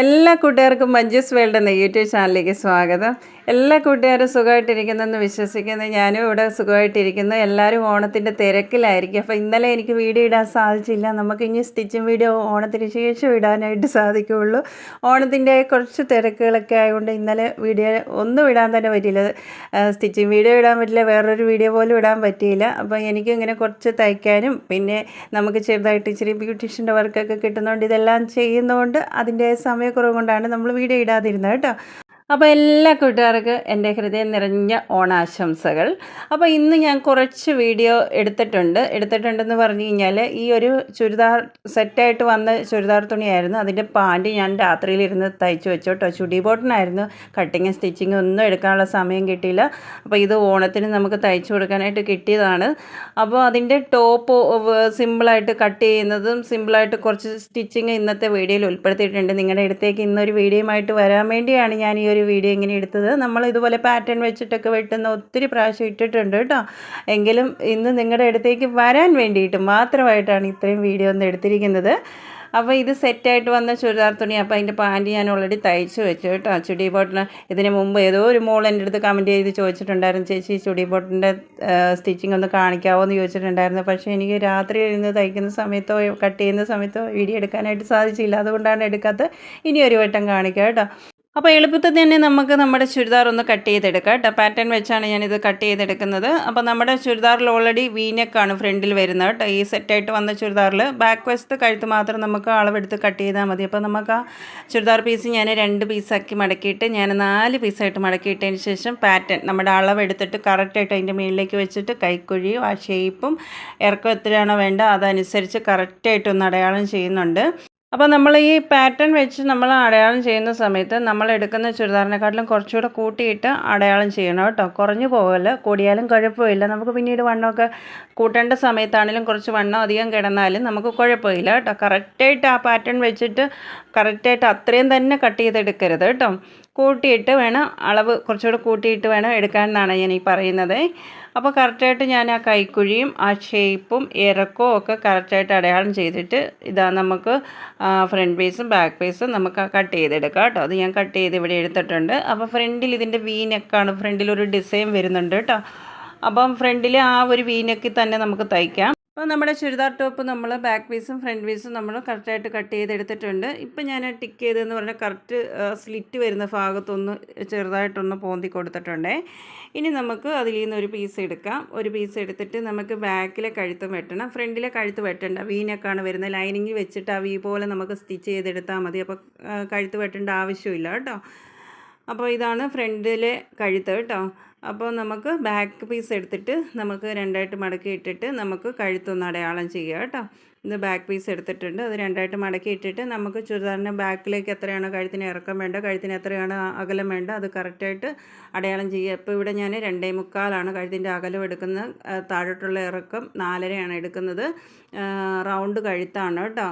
എല്ലാ കൂട്ടുകാർക്കും മഞ്ജുസ് വേൾഡ് എന്ന യൂട്യൂബ് ചാനലിലേക്ക് സ്വാഗതം. എല്ലാ കൂട്ടുകാരും സുഖമായിട്ടിരിക്കുന്നെന്ന് വിശ്വസിക്കുന്നു. ഞാനും ഇവിടെ സുഖമായിട്ടിരിക്കുന്നു. എല്ലാവരും ഓണത്തിന്റെ തിരക്കിലായിരിക്കും. അപ്പോൾ ഇന്നലെ എനിക്ക് വീഡിയോ ഇടാൻ സാധിച്ചില്ല. നമുക്ക് ഇനി സ്റ്റിച്ചിങ് വീഡിയോ ഓണത്തിന് ശേഷം ഇടാനായിട്ട് സാധിക്കുകയുള്ളൂ. ഓണത്തിന്റെ കുറച്ച് തിരക്കുകളൊക്കെ ആയതുകൊണ്ട് ഇന്നലെ വീഡിയോ ഒന്നും ഇടാൻ തന്നെ പറ്റിയില്ല. സ്റ്റിച്ചിങ് വീഡിയോ ഇടാൻ പറ്റില്ല. വേറൊരു വീഡിയോ പോലും ഇടാൻ പറ്റിയില്ല. അപ്പോൾ എനിക്ക് ഇങ്ങനെ കുറച്ച് തയ്ക്കാനും പിന്നെ നമുക്ക് ചെറുതായിട്ട് ഇച്ചിരി ബ്യൂട്ടീഷ്യന്റെ വർക്കൊക്കെ കിട്ടുന്നതുകൊണ്ട് ഇതെല്ലാം ചെയ്യുന്നതുകൊണ്ട് അതിന്റെ സമയക്കുറവ് കൊണ്ടാണ് നമ്മൾ വീഡിയോ ഇടാതിരുന്നത് കേട്ടോ. അപ്പോൾ എല്ലാ കൂട്ടുകാർക്കും എന്റെ ഹൃദയം നിറഞ്ഞ ഓണാശംസകൾ. അപ്പോൾ ഇന്ന് ഞാൻ കുറച്ച് വീഡിയോ എടുത്തിട്ടുണ്ട്. എടുത്തിട്ടുണ്ടെന്ന് പറഞ്ഞു കഴിഞ്ഞാൽ ഈ ഒരു ചുരിദാർ സെറ്റായിട്ട് വന്ന ചുരിദാർ തുണിയായിരുന്നു. അതിന്റെ പാന്റ് ഞാൻ രാത്രിയിലിരുന്ന് തയ്ച്ചു വെച്ചോട്ടോ. ചുടി ബോട്ടനായിരുന്നു. കട്ടിങ്ങും സ്റ്റിച്ചിങ്ങും ഒന്നും എടുക്കാനുള്ള സമയം കിട്ടിയില്ല. അപ്പോൾ ഇത് ഓണത്തിന് നമുക്ക് തയ്ച്ചു കൊടുക്കാനായിട്ട് കിട്ടിയതാണ്. അപ്പോൾ അതിന്റെ ടോപ്പ് സിമ്പിളായിട്ട് കട്ട് ചെയ്യുന്നതും സിമ്പിളായിട്ട് കുറച്ച് സ്റ്റിച്ചിങ് ഇന്നത്തെ വീഡിയോയിൽ ഉൾപ്പെടുത്തിയിട്ടുണ്ട്. നിങ്ങളുടെ അടുത്തേക്ക് ഇന്നൊരു വീഡിയോയുമായിട്ട് വരാൻ വേണ്ടിയാണ് ഞാൻ ഈ ഒരു വീഡിയോ ഇങ്ങനെ എടുത്തത്. നമ്മൾ ഇതുപോലെ പാറ്റേൺ വെച്ചിട്ടൊക്കെ വെട്ടുന്ന ഒത്തിരി പ്രാവശ്യം ഇട്ടിട്ടുണ്ട് കേട്ടോ. എങ്കിലും ഇന്ന് നിങ്ങളുടെ അടുത്തേക്ക് വരാൻ വേണ്ടിയിട്ട് മാത്രമായിട്ടാണ് ഇത്രയും വീഡിയോ ഒന്ന് എടുത്തിരിക്കുന്നത്. അപ്പോൾ ഇത് സെറ്റായിട്ട് വന്ന ചുരിദാർ തുണി അപ്പോൾ അതിന്റെ പാന്റ് ഞാൻ ഓൾറെഡി തയ്ച്ചു വെച്ചു കേട്ടോ. ചുടി ബോട്ടിന് ഇതിന് മുമ്പ് ഏതോ ഒരു മോൾ എന്റെ അടുത്ത് കമന്റ് ചെയ്ത് ചോദിച്ചിട്ടുണ്ടായിരുന്നു ചേച്ചി ചുടി ബോട്ടിന്റെ സ്റ്റിച്ചിങ് ഒന്ന് കാണിക്കാവോ? എന്ന് ചോദിച്ചിട്ടുണ്ടായിരുന്നു. പക്ഷേ എനിക്ക് രാത്രി ഇരുന്ന് തയ്ക്കുന്ന സമയത്തോ കട്ട് ചെയ്യുന്ന സമയത്തോ വീഡിയോ എടുക്കാനായിട്ട് സാധിച്ചില്ല. അതുകൊണ്ടാണ് എടുക്കാത്തത്. ഇനി ഒരു വട്ടം കാണിക്കാം കേട്ടോ. അപ്പോൾ എളുപ്പത്തിൽ തന്നെ നമുക്ക് നമ്മുടെ ചുരിദാർ ഒന്ന് കട്ട് ചെയ്തെടുക്കാം കേട്ടോ. പാറ്റേൺ വെച്ചാണ് ഞാനിത് കട്ട് ചെയ്തെടുക്കുന്നത്. അപ്പോൾ നമ്മുടെ ചുരിദാറിൽ ഓൾറെഡി വീനെക്കാണ് ഫ്രണ്ടിൽ വരുന്നത് കേട്ടോ. ഈ സെറ്റായിട്ട് വന്ന ചുരിദാറിൽ ബാക്ക് വശത്ത് കഴുത്ത് മാത്രം നമുക്ക് അളവെടുത്ത് കട്ട് ചെയ്താൽ മതി. അപ്പോൾ നമുക്ക് ആ ചുരിദാർ പീസ് ഞാൻ രണ്ട് പീസാക്കി മടക്കിയിട്ട് ഞാൻ നാല് പീസായിട്ട് മടക്കിയിട്ടതിന് ശേഷം പാറ്റേൺ നമ്മുടെ അളവെടുത്തിട്ട് കറക്റ്റായിട്ട് അതിന്റെ മുകളിലേക്ക് വെച്ചിട്ട് കൈക്കുഴിയും ആ ഷേപ്പും ഇറക്കം എത്രയാണോ വേണ്ടത് അതനുസരിച്ച് കറക്റ്റായിട്ടൊന്ന് അടയാളം ചെയ്യുന്നുണ്ട്. അപ്പോൾ നമ്മൾ ഈ പാറ്റേൺ വെച്ച് നമ്മൾ അടയാളം ചെയ്യുന്ന സമയത്ത് നമ്മൾ എടുക്കുന്ന ചുരിദാറിനെക്കാട്ടിലും കുറച്ചുകൂടെ കൂട്ടിയിട്ട് അടയാളം ചെയ്യണം കേട്ടോ. കുറഞ്ഞു പോകല്ല കൂടിയാലും കുഴപ്പമില്ല. നമുക്ക് പിന്നീട് വണ്ണമൊക്കെ കൂട്ടേണ്ട സമയത്താണെങ്കിലും കുറച്ച് വണ്ണം അധികം കിടന്നാലും നമുക്ക് കുഴപ്പമില്ല കേട്ടോ. കറക്റ്റായിട്ട് ആ പാറ്റേൺ വെച്ചിട്ട് കറക്റ്റായിട്ട് അത്രയും തന്നെ കട്ട് ചെയ്തെടുക്കരുത് കേട്ടോ. കൂട്ടിയിട്ട് വേണം അളവ് കുറച്ചുകൂടെ കൂട്ടിയിട്ട് വേണം എടുക്കാൻ എന്നാണ് ഞാൻ ഈ പറയുന്നത്. അപ്പോൾ കറക്റ്റായിട്ട് ഞാൻ ആ കൈക്കുഴിയും ആ ഷേപ്പും ഇറക്കവും ഒക്കെ കറക്റ്റായിട്ട് അടയാളം ചെയ്തിട്ട് ഇതാ നമുക്ക് ഫ്രണ്ട് പീസും ബാക്ക് പീസും നമുക്ക് കട്ട് ചെയ്തെടുക്കാം കേട്ടോ. അത് ഞാൻ കട്ട് ചെയ്ത് ഇവിടെ എടുത്തിട്ടുണ്ട്. അപ്പോൾ ഫ്രണ്ടിൽ ഇതിന്റെ വീനക്കാണ് ഫ്രണ്ടിൽ ഒരു ഡിസൈൻ വരുന്നുണ്ട് കേട്ടോ. അപ്പം ഫ്രണ്ടിൽ ആ ഒരു വീനക്കിൽ തന്നെ നമുക്ക് തയ്ക്കാം. അപ്പോൾ നമ്മുടെ ചുരിദാർ ടോപ്പ് നമ്മൾ ബാക്ക് പീസും ഫ്രണ്ട് പീസും നമ്മൾ കറക്റ്റായിട്ട് കട്ട് ചെയ്തെടുത്തിട്ടുണ്ട്. ഇപ്പം ഞാൻ ടിക്ക് ചെയ്തതെന്ന് പറഞ്ഞാൽ കറക്റ്റ് സ്ലിറ്റ് വരുന്ന ഭാഗത്തൊന്ന് ചെറുതായിട്ടൊന്ന് പോന്തി കൊടുത്തിട്ടുണ്ടേ. ഇനി നമുക്ക് അതിൽ നിന്ന് ഒരു പീസ് എടുക്കാം. ഒരു പീസ് എടുത്തിട്ട് നമുക്ക് ബാക്കിലെ കഴുത്തും വെട്ടണം. ഫ്രണ്ടിലെ കഴുത്ത് വെട്ടണ്ട. വീനൊക്കെയാണ് വരുന്നത്. ലൈനിങ്ങിൽ വെച്ചിട്ട് ആ വീ പോലെ നമുക്ക് സ്റ്റിച്ച് ചെയ്തെടുത്താൽ മതി. അപ്പോൾ കഴുത്ത് വെട്ടേണ്ട ആവശ്യമില്ല കേട്ടോ. അപ്പോൾ ഇതാണ് ഫ്രണ്ടിലെ കഴുത്ത് കേട്ടോ. അപ്പോൾ നമുക്ക് ബാക്ക് പീസ് എടുത്തിട്ട് നമുക്ക് രണ്ടായിട്ട് മടക്കി ഇട്ടിട്ട് നമുക്ക് കഴുത്തൊന്ന് അടയാളം ചെയ്യുക കേട്ടോ. ഇത് ബാക്ക് പീസ് എടുത്തിട്ടുണ്ട്. അത് രണ്ടായിട്ട് മടക്കി ഇട്ടിട്ട് നമുക്ക് ചുരിദാറിന്റെ ബാക്കിലേക്ക് എത്രയാണ് കഴുത്തിന് ഇറക്കം വേണ്ട കഴുത്തിന് എത്രയാണ് അകലം വേണ്ട അത് കറക്റ്റായിട്ട് അടയാളം ചെയ്യുക. ഇപ്പോൾ ഇവിടെ ഞാൻ രണ്ടേ മുക്കാലാണ് കഴുത്തിന്റെ അകലം എടുക്കുന്നത്. താഴോട്ടുള്ള ഇറക്കം നാലരയാണ് എടുക്കുന്നത്. റൗണ്ട് കഴുത്താണ് കേട്ടോ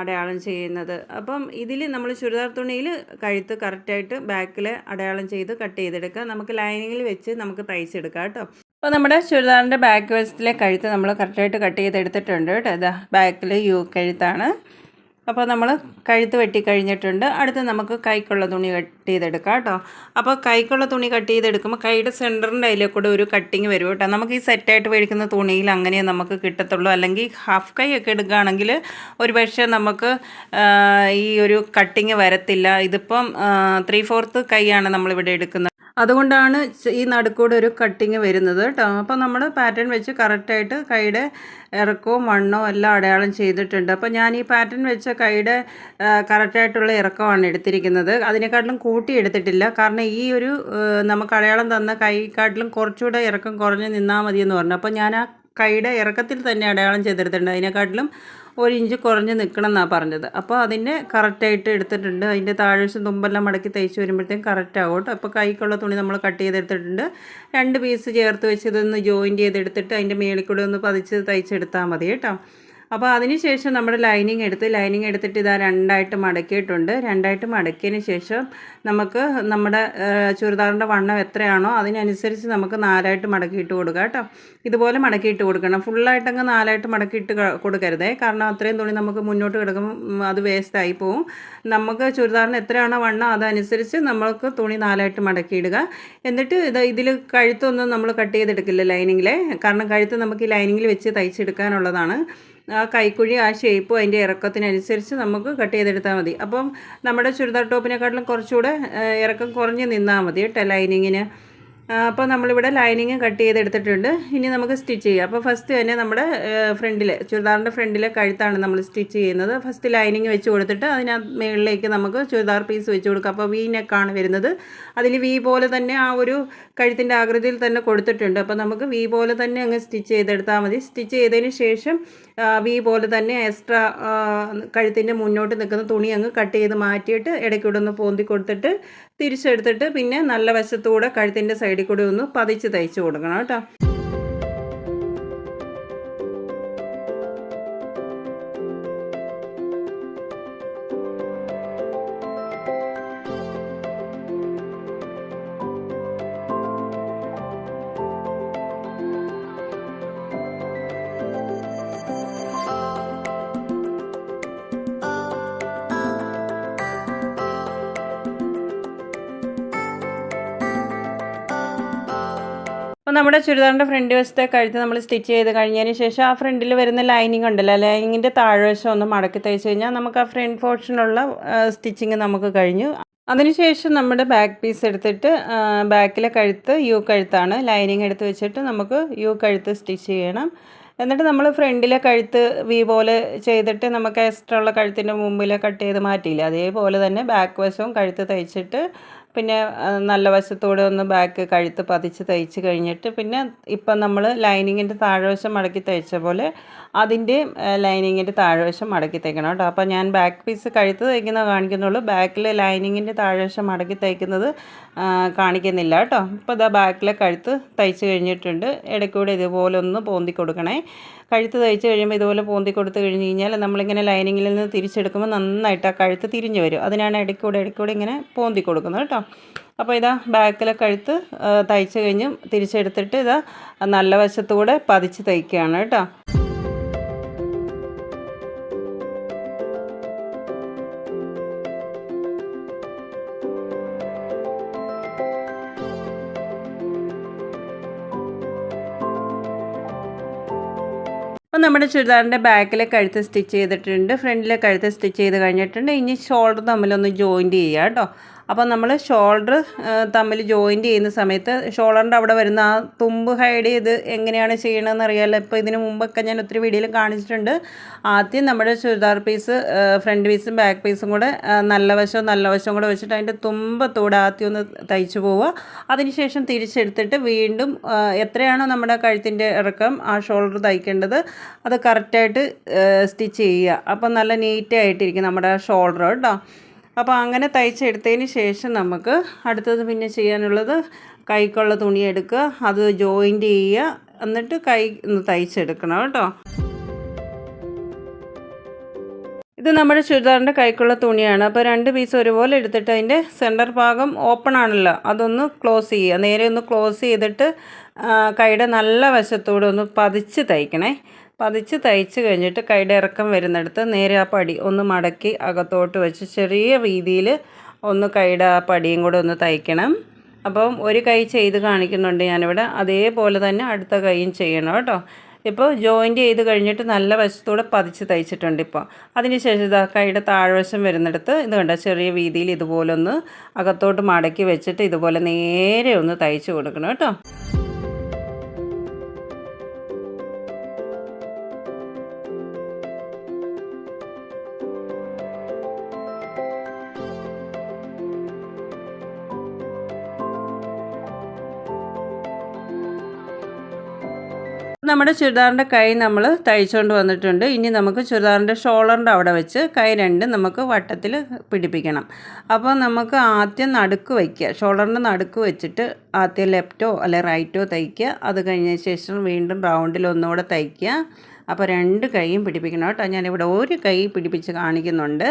അടയാളം ചെയ്യുന്നത്. അപ്പം ഇതിൽ നമ്മൾ ചുരിദാർ തുണിയിൽ കഴുത്ത് കറക്റ്റായിട്ട് ബാക്കിൽ അടയാളം ചെയ്ത് കട്ട് ചെയ്തെടുക്കുക. നമുക്ക് ലൈനിങ്ങിൽ വെച്ച് നമുക്ക് തയ്ച്ചെടുക്കാം കേട്ടോ. അപ്പോൾ നമ്മുടെ ചുരിദാറിന്റെ ബാക്ക് വശത്തിലെ കഴുത്ത് നമ്മൾ കറക്റ്റായിട്ട് കട്ട് ചെയ്തെടുത്തിട്ടുണ്ട് കേട്ടോ. ഇതാ ബാക്കിൽ യു കഴുത്താണ്. അപ്പോൾ നമ്മൾ കഴുത്ത് വെട്ടി കഴിഞ്ഞിട്ടുണ്ട്. അടുത്ത് നമുക്ക് കൈക്കുള്ള തുണി കട്ട് ചെയ്തെടുക്കാം കേട്ടോ. അപ്പോൾ കൈക്കുള്ള തുണി കട്ട് ചെയ്തെടുക്കുമ്പോൾ കൈയുടെ സെന്ററിന്റെ അതിലെ കൂടെ ഒരു കട്ടിങ് വരും കേട്ടോ. നമുക്ക് ഈ സെറ്റായിട്ട് മേടിക്കുന്ന തുണിയിൽ അങ്ങനെ നമുക്ക് കിട്ടത്തുള്ളൂ. അല്ലെങ്കിൽ ഹാഫ് കൈ ഒക്കെ എടുക്കുകയാണെങ്കിൽ ഒരു പക്ഷേ നമുക്ക് ഈ ഒരു കട്ടിങ് വരത്തില്ല. ഇതിപ്പം ത്രീ ഫോർത്ത് കൈയാണ് നമ്മളിവിടെ എടുക്കുന്നത്. അതുകൊണ്ടാണ് ഈ നടുക്കൂടെ ഒരു കട്ടിങ് വരുന്നത് കേട്ടോ. അപ്പോൾ നമ്മൾ പാറ്റേൺ വെച്ച് കറക്റ്റായിട്ട് കൈയുടെ ഇറക്കവും മണ്ണോ എല്ലാം അടയാളം ചെയ്തിട്ടുണ്ട്. അപ്പോൾ ഞാൻ ഈ പാറ്റേൺ വെച്ച കൈയുടെ കറക്റ്റായിട്ടുള്ള ഇറക്കമാണ് എടുത്തിരിക്കുന്നത്. അതിനെക്കാട്ടിലും കൂട്ടി എടുത്തിട്ടില്ല. കാരണം ഈ ഒരു നമുക്ക് അടയാളം തന്ന കൈക്കാട്ടിലും കുറച്ചുകൂടെ ഇറക്കം കുറഞ്ഞ് നിന്നാൽ മതിയെന്ന് പറഞ്ഞു. അപ്പോൾ ഞാൻ ആ കൈയുടെ ഇറക്കത്തിൽ തന്നെ അടയാളം ചെയ്തെടുത്തിട്ടുണ്ട് അതിനെക്കാട്ടിലും ഒരു ഇഞ്ച് കുറഞ്ഞ് നിൽക്കണം എന്നാണ് പറഞ്ഞത്. അപ്പോൾ അതിന്റെ കറക്റ്റായിട്ട് എടുത്തിട്ടുണ്ട്. അതിന്റെ താഴ്ച തുമ്പെല്ലാം മടക്കി തയ്ച്ച് വരുമ്പോഴത്തേക്കും കറക്റ്റ് കേട്ടോ. അപ്പോൾ കൈക്കുള്ള തുണി നമ്മൾ കട്ട് ചെയ്തെടുത്തിട്ടുണ്ട്. രണ്ട് പീസ് ചേർത്ത് വെച്ച് ഇതൊന്ന് ജോയിന്റ് ചെയ്തെടുത്തിട്ട് അതിന്റെ മേളിൽ കൂടെ ഒന്ന് പതിച്ച് തയ്ച്ചെടുത്താൽ മതി കേട്ടോ. അപ്പോൾ അതിന് ശേഷം നമ്മൾ ലൈനിങ് എടുത്ത് ലൈനിങ് എടുത്തിട്ട് ഇതാ രണ്ടായിട്ട് മടക്കിയിട്ടുണ്ട്. രണ്ടായിട്ട് മടക്കിയതിന് ശേഷം നമുക്ക് നമ്മുടെ ചുരിദാറിന്റെ വണ്ണം എത്രയാണോ അതിനനുസരിച്ച് നമുക്ക് നാലായിട്ട് മടക്കിയിട്ട് കൊടുക്കുക കേട്ടോ. ഇതുപോലെ മടക്കിയിട്ട് കൊടുക്കണം. ഫുള്ളായിട്ടങ്ങ് നാലായിട്ട് മടക്കിയിട്ട് കൊടുക്കരുതേ. കാരണം അത്രയും തുണി നമുക്ക് മുന്നോട്ട് കിടക്കുമ്പോൾ അത് അത് വേസ്റ്റായി പോവും. നമുക്ക് ചുരിദാറിന് എത്രയാണോ വണ്ണം അതനുസരിച്ച് നമുക്ക് തുണി നാലായിട്ട് മടക്കിയിടുക എന്നിട്ട് ഇത് ഇതിൽ കഴുത്തൊന്നും നമ്മൾ കട്ട് ചെയ്തെടുക്കില്ല ലൈനിങ്ങിലെ കാരണം കഴുത്ത് നമുക്ക് ഈ ലൈനിങ്ങിൽ വെച്ച് തയ്ച്ചെടുക്കാനുള്ളതാണ്. ആ കൈക്കുഴി ആ ഷേപ്പും അതിന്റെ ഇറക്കത്തിനനുസരിച്ച് നമുക്ക് കട്ട് ചെയ്തെടുത്താൽ മതി. അപ്പം നമ്മുടെ ചുരിദാർ ടോപ്പിനെക്കാട്ടിലും കുറച്ചുകൂടെ ഇറക്കം കുറഞ്ഞ് നിന്നാൽ മതി കേട്ടോ ലൈനിങ്ങിന് അപ്പോൾ നമ്മളിവിടെ ലൈനിങ് കട്ട് ചെയ്തെടുത്തിട്ടുണ്ട്. ഇനി നമുക്ക് സ്റ്റിച്ച് ചെയ്യാം. അപ്പോൾ ഫസ്റ്റ് തന്നെ നമ്മുടെ ഫ്രണ്ടിൽ ചുരിദാറിന്റെ ഫ്രണ്ടിലെ കഴുത്താണ് നമ്മൾ സ്റ്റിച്ച് ചെയ്യുന്നത്. ഫസ്റ്റ് ലൈനിങ് വെച്ച് കൊടുത്തിട്ട് അതിന് മുകളിലേക്ക് നമുക്ക് ചുരിദാർ പീസ് വെച്ച് കൊടുക്കാം. അപ്പോൾ വി നെക്കാണ് വരുന്നത്. അതിൽ വി പോലെ തന്നെ ആ ഒരു കഴുത്തിന്റെ ആകൃതിയിൽ തന്നെ കൊടുത്തിട്ടുണ്ട്. അപ്പോൾ നമുക്ക് വി പോലെ തന്നെ അങ്ങ് സ്റ്റിച്ച് ചെയ്തെടുത്താൽ മതി. സ്റ്റിച്ച് ചെയ്തതിന് ശേഷം വീ പോലെ തന്നെ എക്സ്ട്രാ കഴുത്തിന്റെ മുന്നോട്ട് നിൽക്കുന്ന തുണി അങ്ങ് കട്ട് ചെയ്ത് മാറ്റിയിട്ട് ഇടയ്ക്കൂടെ ഒന്ന് പോന്തി കൊടുത്തിട്ട് തിരിച്ചെടുത്തിട്ട് പിന്നെ നല്ല വശത്തൂടെ കഴുത്തിന്റെ സൈഡിൽ കൂടെ ഒന്ന് പതിച്ച് തയ്ച്ച് കൊടുക്കണം കേട്ടോ. അപ്പോൾ നമ്മുടെ ചുരിദാറിന്റെ ഫ്രണ്ട് വശത്തെ കഴുത്ത് നമ്മൾ സ്റ്റിച്ച് ചെയ്ത് കഴിഞ്ഞതിന് ശേഷം ആ ഫ്രണ്ടിൽ വരുന്ന ലൈനിങ് ഉണ്ടല്ലോ ലൈനിങ്ങിന്റെ താഴ്വശം ഒന്ന് മടക്കി തയ്ച്ച് കഴിഞ്ഞാൽ നമുക്ക് ആ ഫ്രണ്ട് പോർഷനുള്ള സ്റ്റിച്ചിങ് നമുക്ക് കഴിഞ്ഞു. അതിനുശേഷം നമ്മുടെ ബാക്ക് പീസ് എടുത്തിട്ട് ബാക്കിലെ കഴുത്ത് യു കഴുത്താണ്. ലൈനിങ് എടുത്ത് വെച്ചിട്ട് നമുക്ക് യു കഴുത്ത് സ്റ്റിച്ച് ചെയ്യണം. എന്നിട്ട് നമ്മൾ ഫ്രണ്ടിലെ കഴുത്ത് വി പോലെ ചെയ്തിട്ട് നമുക്ക് എക്സ്ട്രാ ഉള്ള കഴുത്തിന്റെ മുമ്പിലെ കട്ട് ചെയ്ത് മാറ്റിയില്ല അതേപോലെ തന്നെ ബാക്ക് വശവും കഴുത്ത് തയ്ച്ചിട്ട് പിന്നെ നല്ല വശത്തൂടെ ഒന്ന് ബാക്ക് കഴുത്ത് പതിച്ച് തയ്ച്ച് കഴിഞ്ഞിട്ട് പിന്നെ ഇപ്പം നമ്മൾ ലൈനിങ്ങിന്റെ താഴ്വശം മടക്കി തയ്ച്ച പോലെ അതിന്റെ ലൈനിങ്ങിന്റെ താഴ്വശം മടക്കി തയ്ക്കണം കേട്ടോ. അപ്പോൾ ഞാൻ ബാക്ക് പീസ് കഴുത്ത് തയ്ക്കുന്ന കാണിക്കുന്നുള്ളൂ. ബാക്കിൽ ലൈനിങ്ങിന്റെ താഴ്വശം മടക്കി തയ്ക്കുന്നത് കാണിക്കുന്നില്ല കേട്ടോ. ഇപ്പോൾ ഇതാ ബാക്കിലെ കഴുത്ത് തയ്ച്ച് കഴിഞ്ഞിട്ടുണ്ട്. ഇടയ്ക്കൂടെ ഇതുപോലെ ഒന്ന് പോന്തി കൊടുക്കണേ. കഴുത്ത് തയ്ച്ച് കഴിയുമ്പോൾ ഇതുപോലെ പോന്തി കൊടുത്ത് കഴിഞ്ഞ് കഴിഞ്ഞാൽ നമ്മളിങ്ങനെ ലൈനിങ്ങിൽ നിന്ന് തിരിച്ചെടുക്കുമ്പോൾ നന്നായിട്ട് ആ കഴുത്ത് തിരിഞ്ഞ് വരും. അതിനാണ് ഇടയ്ക്കൂടെ ഇടയ്ക്കൂടെ ഇങ്ങനെ പോന്തി കൊടുക്കുന്നത് കേട്ടോ. അപ്പോൾ ഇതാ ബാക്കിലെ കഴുത്ത് തയ്ച്ച് കഴിഞ്ഞ് തിരിച്ചെടുത്തിട്ട് ഇതാ നല്ല വശത്തുകൂടെ പതിച്ച് തയ്ക്കുകയാണ് കേട്ടോ. നമ്മുടെ ചുരിദാറിന്റെ ബാക്കിലെ കഴുത്ത് സ്റ്റിച്ച് ചെയ്തിട്ടുണ്ട് ഫ്രണ്ടിലെ കഴുത്ത് സ്റ്റിച്ച് ചെയ്ത് കഴിഞ്ഞിട്ടുണ്ട്. ഇനി ഷോൾഡർ തമ്മിലൊന്ന് ജോയിന്റ് ചെയ്യുക കേട്ടോ. അപ്പോൾ നമ്മൾ ഷോൾഡർ തമ്മിൽ ജോയിന്റ് ചെയ്യുന്ന സമയത്ത് ഷോൾഡറിന്റെ അവിടെ വരുന്ന ആ തുമ്പ് ഹൈഡ് ചെയ്ത് എങ്ങനെയാണ് ചെയ്യണമെന്ന് അറിയാമല്ലോ. ഇപ്പോൾ ഇതിന് മുമ്പൊക്കെ ഞാൻ ഒത്തിരി വീഡിയോയിൽ കാണിച്ചിട്ടുണ്ട്. ആദ്യം നമ്മുടെ ചുരിദാർ പീസ് ഫ്രണ്ട് പീസും ബാക്ക് പീസും കൂടെ നല്ല വശവും നല്ല വശവും കൂടെ വെച്ചിട്ട് അതിന്റെ തുമ്പത്തൂടെ ആദ്യം ഒന്ന് തയ്ച്ചു പോവുക. അതിനുശേഷം തിരിച്ചെടുത്തിട്ട് വീണ്ടും എത്രയാണോ നമ്മുടെ കഴുത്തിന്റെ ഇറക്കം ആ ഷോൾഡർ തയ്ക്കേണ്ടത് അത് കറക്റ്റായിട്ട് സ്റ്റിച്ച് ചെയ്യുക. അപ്പം നല്ല നീറ്റായിട്ടിരിക്കും നമ്മുടെ ഷോൾഡർ കേട്ടോ. അപ്പോൾ അങ്ങനെ തയ്ച്ചെടുത്തതിന് ശേഷം നമുക്ക് അടുത്തത് പിന്നെ ചെയ്യാനുള്ളത് കൈക്കുള്ള തുണി എടുക്കുക അത് ജോയിന്റ് ചെയ്യുക എന്നിട്ട് കൈ തയ്ച്ചെടുക്കണം കേട്ടോ. ഇത് നമ്മുടെ ചുരിദാറിന്റെ കൈക്കുള്ള തുണിയാണ്. അപ്പോൾ രണ്ട് പീസ് ഒരുപോലെ എടുത്തിട്ട് അതിന്റെ സെന്റർ ഭാഗം ഓപ്പൺ ആണല്ലോ. അതൊന്ന് ക്ലോസ് ചെയ്യുക. നേരെ ഒന്ന് ക്ലോസ് ചെയ്തിട്ട് കൈയുടെ നല്ല വശത്തോടെ ഒന്ന് പതിച്ച് തയ്ക്കണേ. പതിച്ച് തയ്ച്ച് കഴിഞ്ഞിട്ട് കൈയുടെ ഇറക്കം വരുന്നിടത്ത് നേരെ ആ പടി ഒന്ന് മടക്കി അകത്തോട്ട് വെച്ച് ചെറിയ രീതിയിൽ ഒന്ന് കൈയുടെ ആ പടിയും കൂടെ ഒന്ന് തയ്ക്കണം. അപ്പം ഒരു കൈ ചെയ്ത് കാണിക്കുന്നുണ്ട് ഞാനിവിടെ. അതേപോലെ തന്നെ അടുത്ത കൈയും ചെയ്യണം കേട്ടോ. ഇപ്പോൾ ജോയിന്റ് ചെയ്ത് കഴിഞ്ഞിട്ട് നല്ല വശത്തൂടെ പതിച്ച് തയ്ച്ചിട്ടുണ്ട് ഇപ്പോൾ. അതിനുശേഷം ഇതാ കൈയുടെ താഴ്വശം വരുന്നിടത്ത് ഇത് കണ്ട? ചെറിയ രീതിയിൽ ഇതുപോലെ ഒന്ന് അകത്തോട്ട് മടക്കി വെച്ചിട്ട് ഇതുപോലെ നേരെ ഒന്ന് തയ്ച്ച് കൊടുക്കണം കേട്ടോ. നമ്മുടെ ചുരിദാറിന്റെ കൈ നമ്മൾ തയ്ച്ചുകൊണ്ട് വന്നിട്ടുണ്ട്. ഇനി നമുക്ക് ചുരിദാറിന്റെ ഷോളറിന്റെ അവിടെ വെച്ച് കൈ രണ്ട് നമുക്ക് വട്ടത്തിൽ പിടിപ്പിക്കണം. അപ്പോൾ നമുക്ക് ആദ്യം നടുക്ക് വയ്ക്കുക. ഷോളറിന്റെ നടുക്ക് വെച്ചിട്ട് ആദ്യം ലെഫ്റ്റോ അല്ലെ റൈറ്റോ തയ്ക്കുക. അത് കഴിഞ്ഞ ശേഷം വീണ്ടും റൗണ്ടിൽ ഒന്നുകൂടെ തയ്ക്കുക. അപ്പോൾ രണ്ട് കൈയും പിടിപ്പിക്കണം കേട്ടോ. ഞാനിവിടെ ഒരു കൈ പിടിപ്പിച്ച് കാണിക്കുന്നുണ്ട്.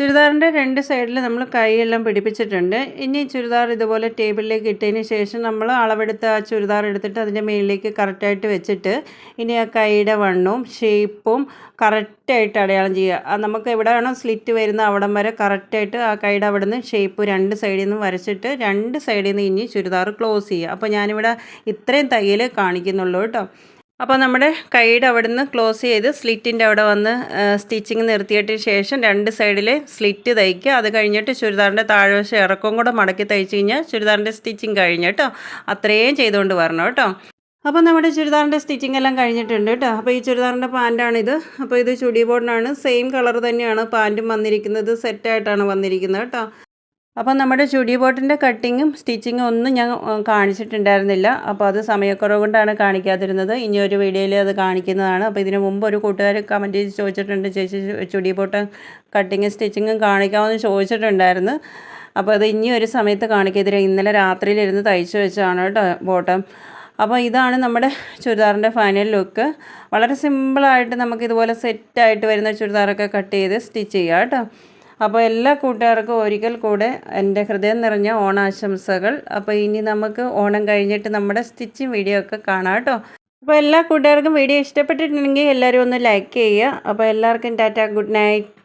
ചുരിദാറിന്റെ രണ്ട് സൈഡിൽ നമ്മൾ കൈയെല്ലാം പിടിപ്പിച്ചിട്ടുണ്ട്. ഇനി ചുരിദാർ ഇതുപോലെ ടേബിളിലേക്ക് ഇട്ടതിന് ശേഷം നമ്മൾ അളവെടുത്ത് ആ ചുരിദാർ എടുത്തിട്ട് അതിന്റെ മേളിലേക്ക് കറക്റ്റായിട്ട് വെച്ചിട്ട് ഇനി ആ കൈയുടെ വണ്ണവും ഷേപ്പും കറക്റ്റായിട്ട് അടയാളം ചെയ്യുക. നമുക്ക് എവിടെയാണോ സ്ലിറ്റ് വരുന്ന അവിടം വരെ കറക്റ്റായിട്ട് ആ കൈയുടെ അവിടെ നിന്ന് ഷേപ്പ് രണ്ട് സൈഡിൽ നിന്ന് വരച്ചിട്ട് രണ്ട് സൈഡിൽ നിന്ന് ഇനി ചുരിദാർ ക്ലോസ് ചെയ്യുക. അപ്പോൾ ഞാനിവിടെ ഇത്രയും തയ്യൽ കാണിക്കുന്നുള്ളൂ കേട്ടോ. അപ്പോൾ നമ്മുടെ കൈയുടെ അവിടെ നിന്ന് ക്ലോസ് ചെയ്ത് സ്ലിറ്റിന്റെ അവിടെ വന്ന് സ്റ്റിച്ചിങ് നിർത്തിയിട്ട് ശേഷം രണ്ട് സൈഡിൽ സ്ലിറ്റ് തയ്ക്കുക. അത് കഴിഞ്ഞിട്ട് ചുരിദാറിന്റെ താഴ്വശം ഇറക്കവും കൂടെ മടക്കി തയ്ച്ച് കഴിഞ്ഞാൽ ചുരിദാറിന്റെ സ്റ്റിച്ചിങ് കഴിഞ്ഞ് കേട്ടോ. അത്രയും ചെയ്തുകൊണ്ട് വരണം കേട്ടോ. അപ്പോൾ നമ്മുടെ ചുരിദാറിന്റെ സ്റ്റിച്ചിങ് എല്ലാം കഴിഞ്ഞിട്ടുണ്ട് കേട്ടോ. അപ്പോൾ ഈ ചുരിദാറിന്റെ പാന്റാണിത്. അപ്പോൾ ഇത് ചുടി ബോർഡിനാണ്. സെയിം കളർ തന്നെയാണ് പാന്റും വന്നിരിക്കുന്നത്. സെറ്റായിട്ടാണ് വന്നിരിക്കുന്നത് കേട്ടോ. അപ്പോൾ നമ്മുടെ ചുടി ബോട്ടിന്റെ കട്ടിങ്ങും സ്റ്റിച്ചിങ്ങും ഒന്നും ഞാൻ കാണിച്ചിട്ടുണ്ടായിരുന്നില്ല. അപ്പോൾ അത് സമയക്കുറവ് കൊണ്ടാണ് കാണിക്കാതിരുന്നത്. ഇനി ഒരു വീഡിയോയിൽ അത് കാണിക്കുന്നതാണ്. അപ്പോൾ ഇതിനു മുമ്പ് ഒരു കൂട്ടുകാർ കമന്റ് ചെയ്ത് ചോദിച്ചിട്ടുണ്ട് ചേച്ചി ചുടി ബോട്ട് കട്ടിങ്ങും സ്റ്റിച്ചിങ്ങും കാണിക്കാമെന്ന് ചോദിച്ചിട്ടുണ്ടായിരുന്നു. അപ്പോൾ അത് ഇനി ഒരു സമയത്ത് കാണിക്കാതിര ഇന്നലെ രാത്രിയിലിരുന്ന് തയ്ച്ചു വെച്ചാണ് കേട്ടോ ബോട്ടം. അപ്പോൾ ഇതാണ് നമ്മുടെ ചുരിദാറിന്റെ ഫൈനൽ ലുക്ക്. വളരെ സിമ്പിളായിട്ട് നമുക്കിതുപോലെ സെറ്റായിട്ട് വരുന്ന ചുരിദാറൊക്കെ കട്ട് ചെയ്ത് സ്റ്റിച്ച് ചെയ്യാം കേട്ടോ. അപ്പോൾ എല്ലാ കൂട്ടുകാർക്കും ഒരിക്കൽ കൂടെ എന്റെ ഹൃദയം നിറഞ്ഞ ഓണാശംസകൾ. അപ്പോൾ ഇനി നമുക്ക് ഓണം കഴിഞ്ഞിട്ട് നമ്മുടെ സ്റ്റിച്ചിങ് വീഡിയോ ഒക്കെ കാണാം കേട്ടോ. അപ്പോൾ എല്ലാ കൂട്ടുകാർക്കും വീഡിയോ ഇഷ്ടപ്പെട്ടിട്ടുണ്ടെങ്കിൽ എല്ലാവരും ഒന്ന് ലൈക്ക് ചെയ്യുക. അപ്പോൾ എല്ലാവർക്കും ടാറ്റ ഗുഡ് നൈറ്റ്.